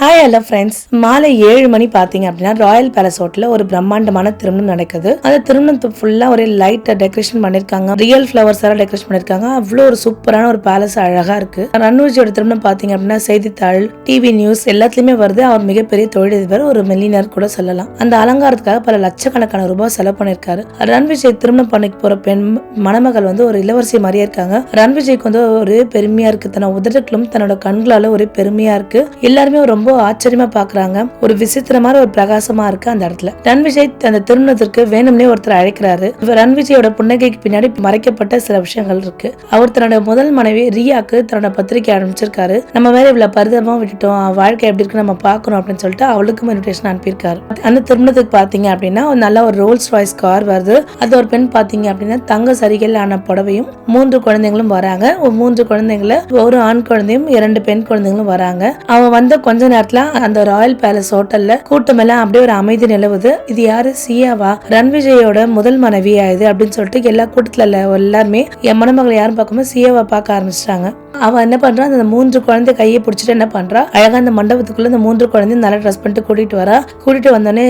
Hi hello friends மாலை ஏழு மணி பார்த்தீங்க அப்படின்னா ராயல் பேலஸ் ஹோட்டலில் ஒரு பிரம்மாண்டமான திருமணம் நடக்குது. அந்த திருமணத்தை ஃபுல்லாக ஒரு லைட்டை டெக்கரேஷன் பண்ணியிருக்காங்க ரியல் ஃப்ளவர்ஸாக டெக்கரேஷன் பண்ணியிருக்காங்க அவ்வளோ ஒரு சூப்பரான ஒரு பேலஸ் அழகாக இருக்கு. ரன்வீஜியோட திருமணம் பார்த்தீங்க அப்படின்னா செய்தித்தாள் டிவி நியூஸ் எல்லாத்துலேயுமே வருது. அவர் மிகப்பெரிய தொழிலதிபர் ஒரு மில்லினர் கூட சொல்லலாம். அந்த அலங்காரத்துக்காக பல லட்சக்கணக்கான ரூபாய் செலவு பண்ணியிருக்காரு ரன்விஜய் திருமணம் பண்ணி போகிற பெண் மணமகள் வந்து ஒரு இளவரசி மாதிரியே இருக்காங்க. ரன்விஜய்க்கு வந்து ஒரு பெருமையாக இருக்குது? தன்னோட உதடுகளும் தன்னோட கண்களால் ஒரு பெருமையாக இருக்குது எல்லாருமே ரொம்ப ஆச்சரியமா பாக்குறாங்க. ஒரு விசித்திரமான ஒரு பிரகாசமா இருக்கு அந்த இடத்துல. ரன்விஜய் அந்த திருமணத்திற்கு வேணும்னே ஒருத்தர் அழைக்கிறாரு. இவர் ரன்விஜயோட புன்னகைக்கு பின்னாடி மறைக்கப்பட்ட சில விஷயங்கள் இருக்கு. அவர் தன்னோட முதல் மனைவி ரியாக்கு தன்னோட பத்திரிக்கை அனுப்பிச்சிருக்காரு. நம்ம வேற இவ்வளவு பரிதமா விட்டுட்டோம். வாழ்க்கை எப்படி இருக்கு நம்ம பாக்கணும் அப்படின்னு சொல்லிட்டு அவளுக்கும் இன்விடேஷன் அனுப்பியிருக்காரு. அந்த திருமணத்துக்கு பாத்தீங்க அப்படின்னா ஒரு நல்ல ஒரு ரோல்ஸ் ராய்ஸ் கார் வருது. அது ஒரு பெண் பாத்தீங்க அப்படின்னா தங்க சரிகள் ஆன புடவையும் மூன்று குழந்தைங்களும் வராங்க. மூன்று குழந்தைங்கள ஒரு ஆண் குழந்தையும் இரண்டு பெண் குழந்தைங்களும் வராங்க. அவன் வந்த கொஞ்ச நேரத்துல அந்த ராயல் பேலஸ் ஹோட்டல்ல கூட்டம் எல்லாம் அப்படியே ஒரு அமைதி நிலவுது. இது யாரு? சியாவா? ரன்விஜயோட முதல் மனைவியா இது அப்படின்னு சொல்லிட்டு எல்லா கூட்டத்துல எல்லாருமே என் மணமகளை யாரும் பார்க்காம சியாவை பார்க்க ஆரம்பிச்சிட்டாங்க. அவ என்ன பண்றா? அந்த மூன்று குழந்தை கையை பிடிச்சிட்டு என்ன பண்றா? அழகா அந்த மண்டபத்துக்குள்ள இந்த மூன்று குழந்தையும் நல்லா ட்ரெஸ் பண்ணிட்டு கூட்டிட்டு வரா. கூட்டிட்டு வந்தோடனே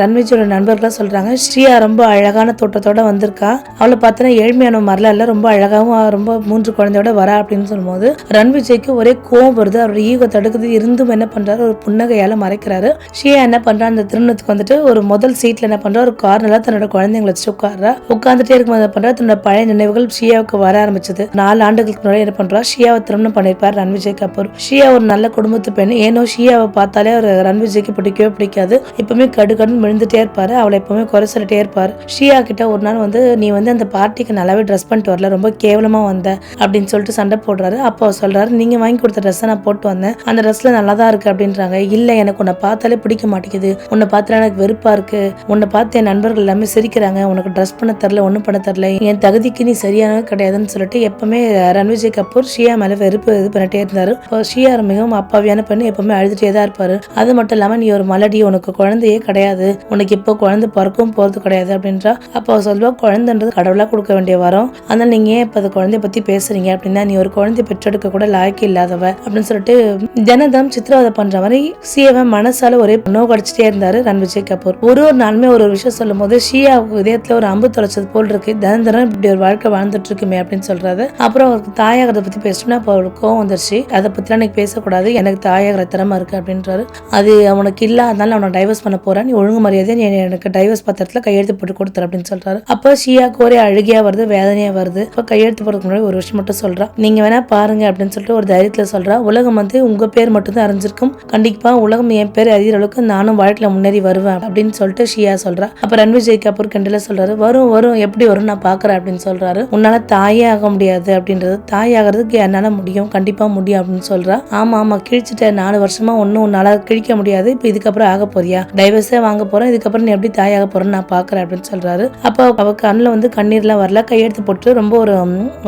ரன்விஜயோட நண்பர்களாக சொல்றாங்க ஸ்ரீயா ரொம்ப அழகான தோட்டத்தோட வந்திருக்கா. அவளை பார்த்தோன்னா ஏழ்மையான மரல இல்ல ரொம்ப அழகாவும் ரொம்ப மூன்று குழந்தையோட வரா அப்படின்னு சொல்லும்போது ரன்விஜய்க்கு ஒரே கோவம் வருது. அவரோட ஈகோ தடுக்குது இருந்தும் என்ன பண்ணுறாரு ஒரு புன்னகையால் மறைக்கிறாரு. ஷியா என்ன பண்ணுறா அந்த திருமணத்துக்கு வந்துட்டு ஒரு முதல் சீட்டில் என்ன பண்ணுறா ஒரு கார்னராக தன்னோட குழந்தைங்களை வச்சு உட்கார்றா. உட்காந்துட்டே இருக்கும்போது என்ன பண்றா தன்னோட பழைய நினைவுகள் ஷியாவுக்கு வர ஆரம்பிச்சது. நாலு ஆண்டுகளுக்கு முன்னாடி என்ன பண்ணுறா ஷியாவை திருமணம் பண்ணியிருப்பார் ரன்விஜய் கபூர். ஷியா ஒரு நல்ல குடும்பத்து பெண். ஏனோ ஷியாவை பார்த்தாலே அவர் ரன்விஜய்க்கு பிடிக்கவே பிடிக்காது. எப்பவுமே கடு கடுன்னு விழுந்துட்டே இருப்பாரு. அவளை எப்பவுமே குறை சொல்லிட்டே இருப்பார். ஷியா கிட்ட ஒரு நாள் வந்து நீ வந்து அந்த பார்ட்டிக்கு நல்லாவே ட்ரெஸ் பண்ணிட்டு வரல ரொம்ப கேவலமா வந்த அப்படின்னு சொல்லிட்டு சண்டை போடுறாரு. அப்போ அவர் சொல்றாரு நீங்க வாங்கி கொடுத்த ட்ரெஸ்ஸை நான் போட்டு வந்தேன். அந்த ட்ரெஸ்ல நல்லா தான் இருக்கு. அப்படின்றாங்க. இல்ல எனக்கு உன்னை பார்த்தாலே பிடிக்க மாட்டேங்குது. உன்னை பார்த்தா எனக்கு வெறுப்பா இருக்கு. உன்னை பார்த்து என் நண்பர்கள் எல்லாமே சிரிக்கிறாங்க. உனக்கு ட்ரெஸ் பண்ண தரல ஒன்றும் பண்ண தரல. என் தகுதிக்கு நீ சரியானது கிடையாதுன்னு சொல்லிட்டு எப்பவுமே ரன்விஜய் கபூர் ஷியா மேல வெறுப்பு இது பண்ணிட்டே இருந்தாரு. ஷியா மிகவும் அப்பாவியான பெண் எப்பவுமே அழுதுட்டே தான் இருப்பாரு. அது மட்டும் இல்லாம நீ ஒரு மலடி உனக்கு குழந்தையே கிடையாது. உனக்கு இப்போ குழந்தை பிறக்கும் போறது கிடையாது அப்படின்றா. அப்போ சொல்வா சொல்லுவா குழந்தைன்றது கடவுளா கொடுக்க வேண்டிய வரம். அதனால நீங்க ஏன் இப்ப அந்த குழந்தைய பத்தி பேசுறீங்க? அப்படின்னா நீ ஒரு குழந்தை பெற்றெடுக்க கூட லாய்க்கு இல்லாதவ. அப்படின்னு சொல்லிட்டு தினதம் ஃபாலோ பண்ற மாதிரி சியவன் மனசால ஒரே நோக்கு அடிச்சுட்டே இருந்தாரு ரன்விஜய் கபூர். ஒரு ஒரு நாளுமே ஒரு ஒரு விஷயம் சொல்லும் போது ஷியா இதயத்துல ஒரு அம்பு தொலைச்சது போல் இருக்கு. தினந்தரம் இப்படி ஒரு வாழ்க்கை வாழ்ந்துட்டு இருக்குமே அப்படின்னு சொல்றாரு. அப்புறம் அவருக்கு தாயாகிறத பத்தி பேசணும்னா அப்போ அவருக்கு கோவம் வந்துருச்சு. அதை பத்திலாம் எனக்கு பேசக்கூடாது. எனக்கு தாயாகிற திறமை இருக்கு அப்படின்றாரு. அது அவனுக்கு இல்ல அதனால அவனை டைவர்ஸ் பண்ண போறேன். நீ ஒழுங்கு மரியாதை நீ எனக்கு டைவர்ஸ் பத்திரத்துல கையெழுத்து போட்டு கொடுத்துரு அப்படின்னு சொல்றாரு. அப்போ ஷியாக்கு ஒரே அழுகியா வருது வேதனையா வருது. இப்ப கையெழுத்து போடுறதுக்கு முன்னாடி ஒரு விஷயம் மட்டும் சொல்றான் நீங்க வேணா பாருங்க அப்படின்னு சொல்லிட்டு ஒரு தைரியத்துல சொல்றா. உலகம் வந்து உங்க பேர் மட்டும் தான் அறிஞ்சிருக்கும் கண்டிப்பா உலகம் என் பேர் அறிகிற அளவுக்கு நானும் வாழ்க்கையில முன்னேறி வருவேன் அப்படின்னு சொல்லிட்டு ஷியா சொல்றா. அப்ப ரன்விஜய் கபூர் கண்டில சொல்றாரு வரும் வரும் எப்படி வரும் நான் பாக்குறேன் அப்படின்னு சொல்றாரு. உன்னால தாயே ஆக முடியாது அப்படின்றது தாய் ஆகிறதுக்கு என்னால முடியும் கண்டிப்பா முடியும் அப்படின்னு சொல்றா. ஆமா ஆமா கிழிச்சிட்ட நாலு வருஷமா ஒன்னும் உன்னால கிழிக்க முடியாது இப்ப இதுக்கப்புறம் ஆக போறியா? டைவர்ஸே வாங்க போறேன் இதுக்கப்புறம் நீ எப்படி தாயாக போறேன்னு நான் பாக்குறேன் அப்படின்னு சொல்றாரு. அப்போ அவ கண்ணில் வந்து கண்ணீர்லாம் வரல கையெடுத்து போட்டு ரொம்ப ஒரு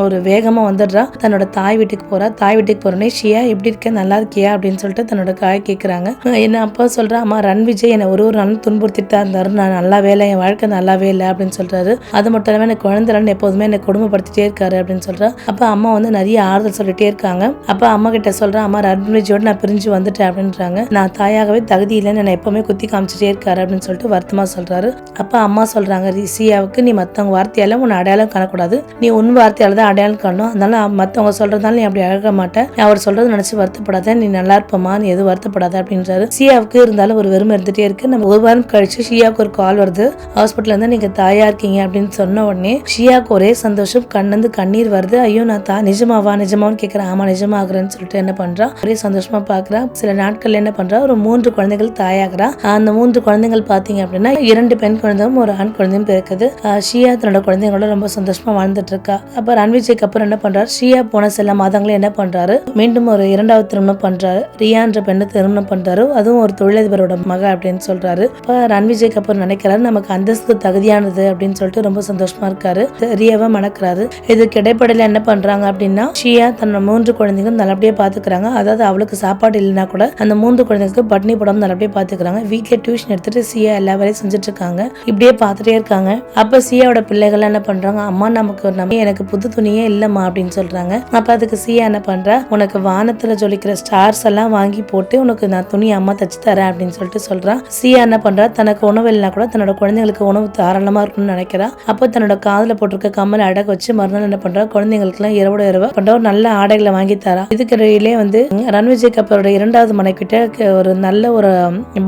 ஒரு வேகமா வந்துடுறா. தன்னோட தாய் வீட்டுக்கு போறா தாய் வீட்டுக்கு போறோன்னே ஷியா எப்படி இருக்க? நல்லா இருக்கியா? அப்படின்னு சொல்லிட்டு தன்னோட காய் கேட்குறாங்க என்ன அப்பா சொல்கிற அம்மா ரன் விஜய் என்னை ஒரு ஒரு நாளும் துன்புறுத்திட்டு தான் இருந்தாரு. நான் நல்லாவே இல்லை என் வாழ்க்கை நல்லாவே இல்லை அப்படின்னு சொல்கிறாரு அது மட்டும் இல்லாமல் எனக்கு குழந்தைலன்னு எப்போதுமே என்னை குடும்பப்படுத்திட்டே இருக்காரு அப்படின்னு சொல்கிறேன் அப்போ அம்மா வந்து நிறைய ஆறுதல் சொல்லிட்டே இருக்காங்க. அப்போ அம்மா கிட்ட சொல்கிறேன் அம்மா ரன் விஜயோட நான் பிரிஞ்சு வந்துட்டேன் அப்படின்றாங்க. நான் தாயாகவே தகுதி இல்லைன்னு என்னை எப்போவுமே குத்தி காமிச்சிட்டே இருக்காரு அப்படின்னு சொல்லிட்டு வருத்தமா சொல்கிறாரு அப்போ அம்மா சொல்கிறாங்க ரிசியாவுக்கு நீ மற்றவங்க வார்த்தையால உன்னை அடையாளம் காணக்கூடாது. நீ உன் வார்த்தையால தான் அடையாளம் காணணும். அதனால மற்றவங்க சொல்கிறதால நீ அப்படி அழக மாட்டேன் அவர் சொல்கிறது நினச்சி வருத்தப்படாத. நீ நல்லா இருப்பமா நீ எதுவும் வருத்தப்படாத அப்படின்றாரு. சியாவுக்கு இருந்தாலும் ஒரு வெறுமை இருந்துட்டே இருக்கு. நம்ம ஒரு வாரம் கழிச்சு ஷியாவுக்கு ஒரு கால் வருது. ஹாஸ்பிட்டல் இருந்து நீங்க தாயா இருக்கீங்க அப்படின்னு சொன்ன உடனே ஷியாவுக்கு ஒரே சந்தோஷம். கண்ணந்து கண்ணீர் வருது. ஐயோ நான் தா நிஜமாவா நிஜமான்னு கேட்கிறேன் ஆமா நிஜமாகறேன்னு சொல்லிட்டு என்ன பண்றா? ஒரே சந்தோஷமா பாக்குறா. சில நாட்கள்ல என்ன பண்றா? ஒரு மூன்று குழந்தைகள் தாயாகிறா. அந்த மூன்று குழந்தைகள் பாத்தீங்க அப்படின்னா இரண்டு பெண் குழந்தையும் ஒரு ஆண் குழந்தையும் பிறக்குது. ஆஹ் ஷியா தன்னோட குழந்தைங்களோட ரொம்ப சந்தோஷமா வாழ்ந்துட்டு இருக்கா அப்ப ரன்விஜய்க்கு அப்புறம் என்ன பண்றாரு? ஷியா போன சில மாதங்களும் என்ன பண்றாரு? மீண்டும் ஒரு இரண்டாவது திருமணம் பண்றாரு. ரியான் என்ற பெண்ணை திருமணம் பண்றாரு. அதுவும் ஒரு தொழிலதிபரோட மக அப்படின்னு சொல்றாரு. இப்போ ரன்விஜய் கபூர் நினைக்கிறாரு நமக்கு அந்தஸ்து தகுதியானது அப்படின்னு சொல்லிட்டு ரொம்ப சந்தோஷமா இருக்காரு. ரியாவை மணக்கிறாரு. இதுக்கு இடைப்படையில என்ன பண்றாங்க அப்படின்னா ஷியா தன்னோட மூன்று குழந்தைங்களும் நல்லபடியா பாத்துக்கிறாங்க. அதாவது அவளுக்கு சாப்பாடு இல்லைன்னா கூட அந்த மூன்று குழந்தைங்களுக்கு பட்னி போடாம நல்லபடியா பாத்துக்கிறாங்க. வீட்ல டியூஷன் எடுத்துட்டு சியா எல்லா வேலையும் செஞ்சுட்டு இருக்காங்க இப்படியே பார்த்துட்டே இருக்காங்க. அப்ப சியாவோட பிள்ளைகள் என்ன பண்றாங்க அம்மா நமக்கு ஒரு நம்ம எனக்கு புது துணியே இல்லம்மா அப்படின்னு சொல்றாங்க. அப்ப அதுக்கு சியா என்ன பண்றா உனக்கு வானத்துல ஜொலிக்கிற ஸ்டார்ஸ் எல்லாம் வாங்கி போட்டு உனக்கு நான் துணி அம்மா தச்சு தரேன் அப்படின்னு சொல்லிட்டு சொல்றான் சியா என்ன பண்றா? தனக்கு உணவு இல்லைனா கூட தன்னோட குழந்தைங்களுக்கு உணவு தாராளமா இருக்கணும்னு நினைக்கிறா. அப்போ தன்னோட காதில் போட்டிருக்க கம்மல் அடக்க வச்சு மறுநாள் என்ன பண்றா? குழந்தைங்களுக்கு எல்லாம் இரவோட இரவு பண்ற ஒரு நல்ல ஆடைகளை வாங்கி தரா. இதுக்கிடையிலே வந்து ரன்விஜய் கப்பரோட இரண்டாவது மனைக்கிட்ட ஒரு நல்ல ஒரு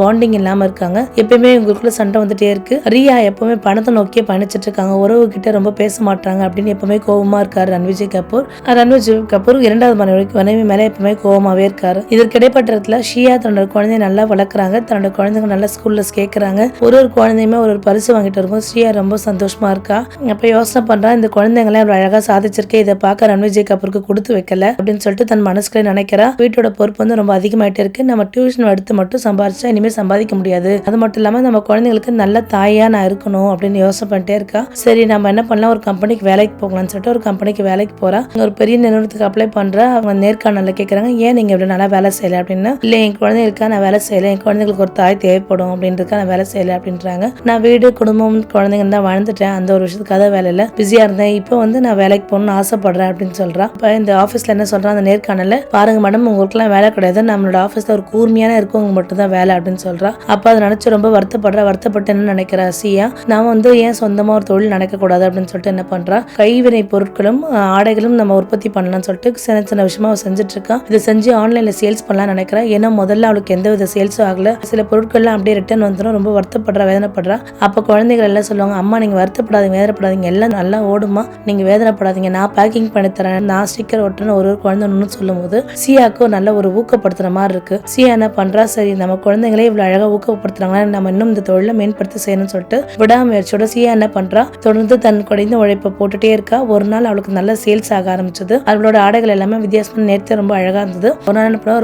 பாண்டிங் இல்லாம இருக்காங்க. எப்பயுமே இவங்களுக்குள்ள சண்டை வந்துட்டே இருக்கு. ரியா எப்பவுமே பணத்தை நோக்கியே பயணிச்சிட்டு இருக்காங்க. உறவு கிட்ட ரொம்ப பேச மாட்டாங்க அப்படின்னு எப்பவுமே கோபமா இருக்காரு ரன்விஜய் கபூர். ரன்விஜய் கபூர் இரண்டாவது மனைவி மனைவி மேல எப்பவுமே கோபமாவே இருக்காரு. இதற்கிடைப்பட்ட இடைப்பட்டத்துல ஷியா தன்னோட குழந்தைய நல்லா வளர்க்குறாங்க. தன்னோட குழந்தைங்க நல்லா ஸ்கூலில் கேட்குறாங்க ஒரு ஒரு குழந்தையுமே ஒரு ஒரு பரிசு வாங்கிட்டு இருக்கும் ஸ்ரீயா ரொம்ப சந்தோஷமா இருக்கா? அப்போ யோசனை பண்ணுறான் இந்த குழந்தைங்களாம் இவ்வளோ அழகாக சாதிச்சிருக்கேன் இதை பார்க்க ரன்விஜய் கபூருக்கு கொடுத்து வைக்கல அப்படின்னு சொல்லிட்டு தன் மனசுக்குள்ள நினைக்கிறா. வீட்டோட பொறுப்பு வந்து ரொம்ப அதிகமாயிட்டே இருக்கு. நம்ம டியூஷன் எடுத்து மட்டும் சம்பாரிச்சா இனிமேல் சம்பாதிக்க முடியாது. அது மட்டும் இல்லாமல் நம்ம குழந்தைங்களுக்கு நல்ல தாயாக நான் இருக்கணும் அப்படின்னு யோசனை பண்ணிட்டே இருக்கா. சரி நம்ம என்ன பண்ணலாம்? ஒரு கம்பெனிக்கு வேலைக்கு போகலாம்னு சொல்லிட்டு ஒரு கம்பெனிக்கு வேலைக்கு போகிறா ஒரு பெரிய நிறுவனத்துக்கு அப்ளை பண்ணுறேன் அவங்க நேர்காணலில் கேட்குறாங்க ஏன் நீங்கள் இவ்வளோ நல்லா வேலை செய்யலை? அப்படின்னு இல்ல என் குழந்தைகளுக்கா நான் வேலை செய்யலை. என் குழந்தைங்களுக்கு ஒரு தாய் தேவைப்படும் அப்படின்றதுக்காக நான் வேலை செய்யலை அப்படின்றாங்க. நான் வீடு குடும்பம் குழந்தைங்க தான் வாழ்ந்துட்டேன். அந்த ஒரு விஷயத்துக்காக வேலை பிஸியாக இருந்தேன். இப்போ வந்து நான் வேலைக்கு போகணும்னு ஆசைப்படுறேன் அப்படின்னு சொல்கிறான் இப்போ இந்த ஆஃபீஸில் என்ன சொல்கிறான் அந்த நேர்காணல பாருங்க மேடம் உங்களுக்குலாம் வேலை கிடையாது. நம்மளோட ஆஃபீஸில் ஒரு கூர்மையான இருக்கவங்க மட்டும் தான் வேலை அப்படின்னு சொல்கிறான் அப்போ அதை நினச்சி ரொம்ப வருத்தப்படுறா. வருத்தப்பட்டு என்ன நினைக்கிறா? சியா நான் வந்து ஏன் சொந்தமாக ஒரு தொழில் நடக்கக்கூடாது? அப்படின்னு சொல்லிட்டு என்ன பண்ணுறான் கைவினை பொருட்களும் ஆடைகளும் நம்ம உற்பத்தி பண்ணலாம்னு சொல்லிட்டு சின்ன சின்ன விஷயமா செஞ்சுட்டு இருக்கா. இதை செஞ்சு ஆன்லைனில் சேல்ஸ் பண்ணலாம் நினைக்கிறேன் நினைக்கிறேன் ஏன்னா முதல்ல அவளுக்கு எந்த வித சேல்ஸும் ஆகல. சில பொருட்கள்லாம் அப்படியே ரிட்டர்ன் வந்துடும் ரொம்ப வருத்தப்படுறா வேதனைப்படுறா. அப்போ குழந்தைகள் எல்லாம் சொல்லுவாங்க அம்மா நீங்க வருத்தப்படாதீங்க வேதனைப்படாதீங்க. எல்லாம் நல்லா ஓடுமா நீங்க வேதனைப்படாதீங்க. நான் பேக்கிங் பண்ணி தரேன். நான் ஸ்டிக்கர் ஒட்டுறேன் ஒரு ஒரு குழந்தை ஒன்று சொல்லும்போது சியாக்கு ஒரு நல்ல ஒரு ஊக்கப்படுத்துற மாதிரி இருக்கு. சியா என்ன பண்றா? சரி நம்ம குழந்தைங்களே இவ்வளவு அழகா ஊக்கப்படுத்துறாங்களா? நம்ம இன்னும் இந்த தொழிலை மேம்படுத்தி செய்யணும்னு சொல்லிட்டு விடாமுயற்சியோட சியா என்ன பண்றா? தொடர்ந்து தன் குறைந்த உழைப்பை போட்டுட்டே இருக்கா. ஒரு நாள் அவளுக்கு நல்ல சேல்ஸ் ஆக ஆரம்பிச்சது. அவளோட ஆடைகள் எல்லாமே வித்தியாசமான நேரத்தை ரொம்ப அழகா இருந்தது. ஒரு நாள் என்ன பண்ணா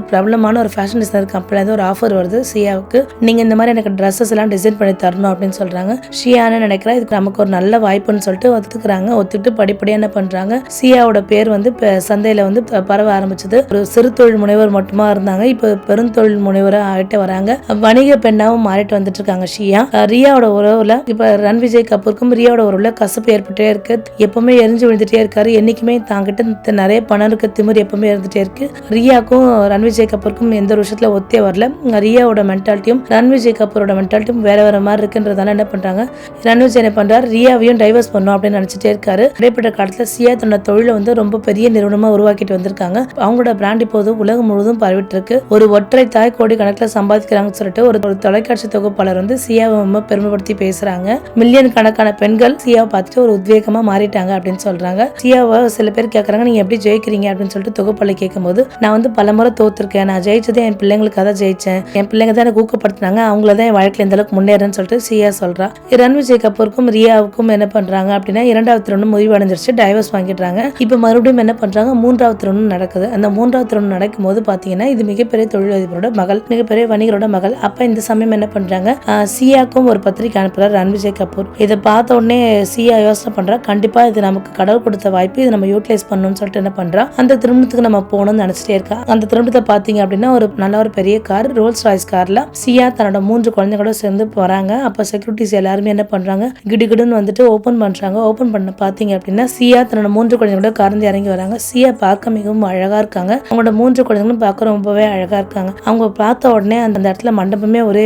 பிரபலமான ஒரு ஃபேஷன் டிசைனர் கம்பெனில ஒரு ஆஃபர் வருது. சியாவுக்கு நீங்கள் இந்த மாதிரி எனக்கு ட்ரெஸ்ஸஸ் எல்லாம் டிசைன் பண்ணி தரணும் அப்படின்னு சொல்கிறாங்க ஷியான்னு நினைக்கிறேன் இதுக்கு நமக்கு ஒரு நல்ல வாய்ப்புன்னு சொல்லிட்டு ஒத்துக்கிறாங்க. ஒத்துட்டு படிப்படியாக என்ன பண்றாங்க? சியாவோட பேர் வந்து சந்தையில் வந்து ப- பரவ ஆரம்பிச்சது. ஒரு சிறு தொழில் முனைவர் மட்டுமா இருந்தாங்க. இப்போ பெருந்தொழில் முனைவராக ஆகிட்டு வராங்க. வணிக பெண்ணாகவும் மாறிட்டு வந்துட்டு இருக்காங்க ஷியா. ரியாவோட உறவுல இப்ப ரன்விஜய் கபூருக்கும் ரியாவோட உறவுல கசப்பு ஏற்பட்டே இருக்கு. எப்பவுமே எரிஞ்சு விழுந்துட்டே இருக்காரு. என்னைக்குமே தாங்கிட்ட நிறைய பணம் இருக்க. திமிர் எப்பவுமே இருந்துட்டே இருக்கு. ரியாக்கும் ரன்விஜய் கபூருக்கும் எந்த ஒரு விஷயத்துல ஒத்தே வரல. ரியாவோட மென்டாலிட்டியும் ரன்விஜய் கபூரோட மென்டாலிட்டியும் வேற வேற மாதிரி இருக்குன்றதால என்ன பண்றாங்க? ரன்விஜய் என்ன பண்றாரு? ரியாவையும் டைவர்ஸ் பண்ணும் அப்படின்னு நினைச்சிட்டே இருக்காரு. இடைப்பட்ட காலத்துல சியா தன்னோட தொழிலை வந்து ரொம்ப பெரிய நிறுவனமா உருவாக்கிட்டு வந்திருக்காங்க. அவங்களோட பிராண்ட் இப்போது உலகம் முழுவதும் பரவிட்டு இருக்கு ஒரு ஒற்றை தாய் கோடி கணக்கில் சம்பாதிக்கிறாங்கன்னு சொல்லிட்டு ஒரு தொலைக்காட்சி தொகுப்பாளர் வந்து சியாவை ரொம்ப பெருமைப்படுத்தி பேசுறாங்க. மில்லியன் கணக்கான பெண்கள் சியாவை பார்த்துட்டு ஒரு உத்வேகமா மாறிட்டாங்க அப்படின்னு சொல்றாங்க. சியாவை சில பேர் கேட்கறாங்க நீங்க எப்படி ஜெயிக்கிறீங்க? அப்படின்னு சொல்லிட்டு தொகுப்பாளர் கேட்கும்போது நான் வந்து பலமுறை தோத்துருக்கேன். நான் ஜெயிச்சது என் பிள்ளைங்களுக்காக தான் ஜெயிச்சேன். என் பிள்ளைங்க தான் எனக்கு ஊக்கப்படுத்தினாங்க. அவங்கள தான் என் வாழ்க்கையில் இந்த அளவுக்கு முன்னேறேன்னு சொல்லிட்டு சியா சொல்றா. ரன்விஜய் கபூருக்கும் ரியாவுக்கும் என்ன பண்றாங்க அப்படின்னா இரண்டாவது திருமணம் முடிவடைஞ்சிருச்சு டைவர்ஸ் வாங்கிடுறாங்க. இப்போ மறுபடியும் என்ன பண்றாங்க? மூன்றாவது திருமணம் நடக்குது. அந்த மூன்றாவது திருமணம் நடக்கும்போது பாத்தீங்கன்னா இது மிகப்பெரிய தொழிலதிபரோட மகள் மிகப்பெரிய வணிகரோட மகள். அப்ப இந்த சமயம் என்ன பண்றாங்க? சியாக்கும் ஒரு பத்திரிக்கை அனுப்புறாரு ரன்விஜய் கபூர் இதை பார்த்த உடனே சியா யோசனை பண்றா கண்டிப்பா இது நமக்கு கடவுள் கொடுத்த வாய்ப்பு இது நம்ம யூட்டிலைஸ் பண்ணணும்னு சொல்லிட்டு என்ன பண்றா? அந்த திருமணத்துக்கு நம்ம போகணும்னு நினைச்சிட்டே இருக்கா. அந்த திருமணத்தை பாத்தீங்க அப்படின்னா ஒரு நல்ல ஒரு பெரிய கார் ரோல்ஸ் ராய்ஸ் கார்ல சியா தன்னோட மூன்று குழந்தைகளோட சேர்ந்து போறாங்க. அப்போ செக்யூரிட்டிஸ் எல்லாருமே என்ன பண்றாங்க? கிடுகிடுன்னு வந்துட்டு ஓப்பன் பண்றாங்க. ஓப்பன் பண்ண பார்த்தீங்க அப்படின்னா சியா தன்னோட மூன்று குழந்தைகளோட கார்ந்து இறங்கி வராங்க. சியா பார்க்க மிகவும் அழகாக இருக்காங்க. அவங்களோட மூன்று குழந்தைகளும் பார்க்க ரொம்பவே அழகாக இருக்காங்க. அவங்க பார்த்த உடனே அந்த இடத்துல மண்டபமே ஒரே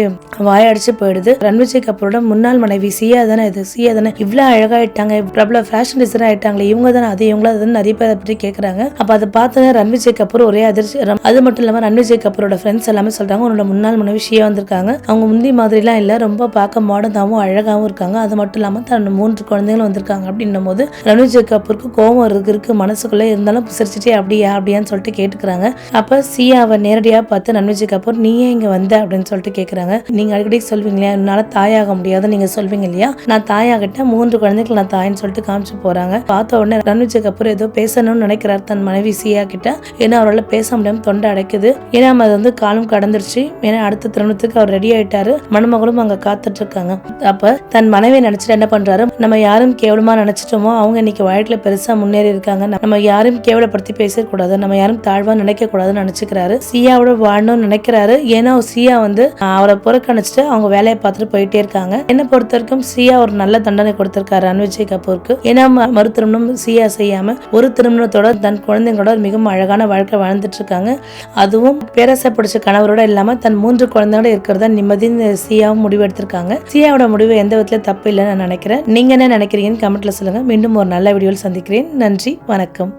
வாயடிச்சு போயிடுது. ரன்விஜய் கபூரோட முன்னாள் மனைவி சியா தானே இது? சியா தானே. இவ்வளோ அழகாகிட்டாங்க பிரபல ஃபேஷன் டிசைனர் ஆயிட்டாங்களே. இவங்க தானே அது இவங்கள அதுன்னு நிறைய பேர் அதை பற்றி கேட்குறாங்க அப்போ அதை பார்த்தோன்னே ரன்விஜய் கபூர் ஒரே அதிர்ச்சி. அது மட்டும் இல்லாம ரன்விஜய் கபூரோட ஃப்ரெண்ட்ஸ் எல்லாமே சொல்கிறாங்க உன்னோட முன்னாள் மனைவி ஷியா வந்திருக்காங்க. அவங்க முந்தி மாதிரிலாம் இல்லை. ரொம்ப பார்க்க மாடர்னாகவும் அழகாகவும் இருக்காங்க. அது மட்டும் இல்லாமல் தன்னோட மூன்று குழந்தைகளும் வந்திருக்காங்க அப்படின்னும் போது ரன்விஜய் கபூருக்கு கோவம் இருக்கு இருக்கு. இருந்தாலும் சிரிச்சிட்டே அப்படியா அப்படியான்னு சொல்லிட்டு கேட்டுக்கிறாங்க. அப்ப சியாவை நேரடியா பார்த்து ரன்விஜய் கபூர் நீ ஏன் இங்க வந்த? அப்படின்னு சொல்லிட்டு கேட்குறாங்க நீங்க அடிக்கடி சொல்வீங்களா என்னால் தாயாக முடியாது நீங்க சொல்வீங்க இல்லையா? நான் தாயாகிட்டேன் மூன்று குழந்தைகள் நான் தாயின்னு சொல்லிட்டு காமிச்சு போறாங்க. பார்த்த உடனே ரன்விஜய் கபூர் ஏதோ பேசணும்னு நினைக்கிறார் தன் மனைவி சியா கிட்ட. ஏன்னா அவரால் பேச முடியாம தொண்டை அடைக்குது. ஏன்னா அது வந்து காலம் கடந்துருச்சு. ஏன்னா அடுத்த திருமணத்துக்கு அவர் ரெடி ஆயிட்டாரு. மணமகளும் அங்க காத்துட்டு இருக்காங்க அப்ப தன் மனைவி நினைச்சிட்டு என்ன பண்றாரு? நம்ம யாரும் கேவலமா நினைச்சிட்டோமோ அவங்க இன்னைக்கு வாழ்க்கையில பெருசா முன்னேறி இருக்காங்க. நம்ம யாரும் கேவலப்படுத்தி பேசக்கூடாது. நம்ம யாரும் தாழ்வா நினைக்க கூடாதுன்னு நினைச்சுக்கிறாரு. சியாவோட வாழணும்னு நினைக்கிறாரு. ஏன்னா சியா வந்து அவரை புறக்கணிச்சுட்டு அவங்க வேலையை பார்த்துட்டு போயிட்டே இருக்காங்க. என்ன பொறுத்த வரைக்கும் சியா ஒரு நல்ல தண்டனை கொடுத்திருக்காரு ரன்விஜய் கபூருக்கு. ஏன்னா மறு திருமணம் சியா செய்யாம ஒரு திருமணத்தோட தன் குழந்தைங்களோட மிகவும் அழகான வாழ்க்கை வாழ்ந்துட்டு இருக்காங்க அதுவும் அதுவும் பேரசை பிடிச்ச கணவரோட இல்லாம தன் மூன்று குழந்தையோட இருக்கிறதா நிம்மதின்னு சியாவும் முடிவு எடுத்திருக்காங்க சியாவோட முடிவு எந்த விதத்துல தப்பு இல்லைன்னு நான் நினைக்கிறேன். நீங்க என்ன நினைக்கிறீங்கன்னு கமெண்ட்ல சொல்லுங்க. மீண்டும் ஒரு நல்ல வீடியோவில் சந்திக்கிறேன். நன்றி. வணக்கம்.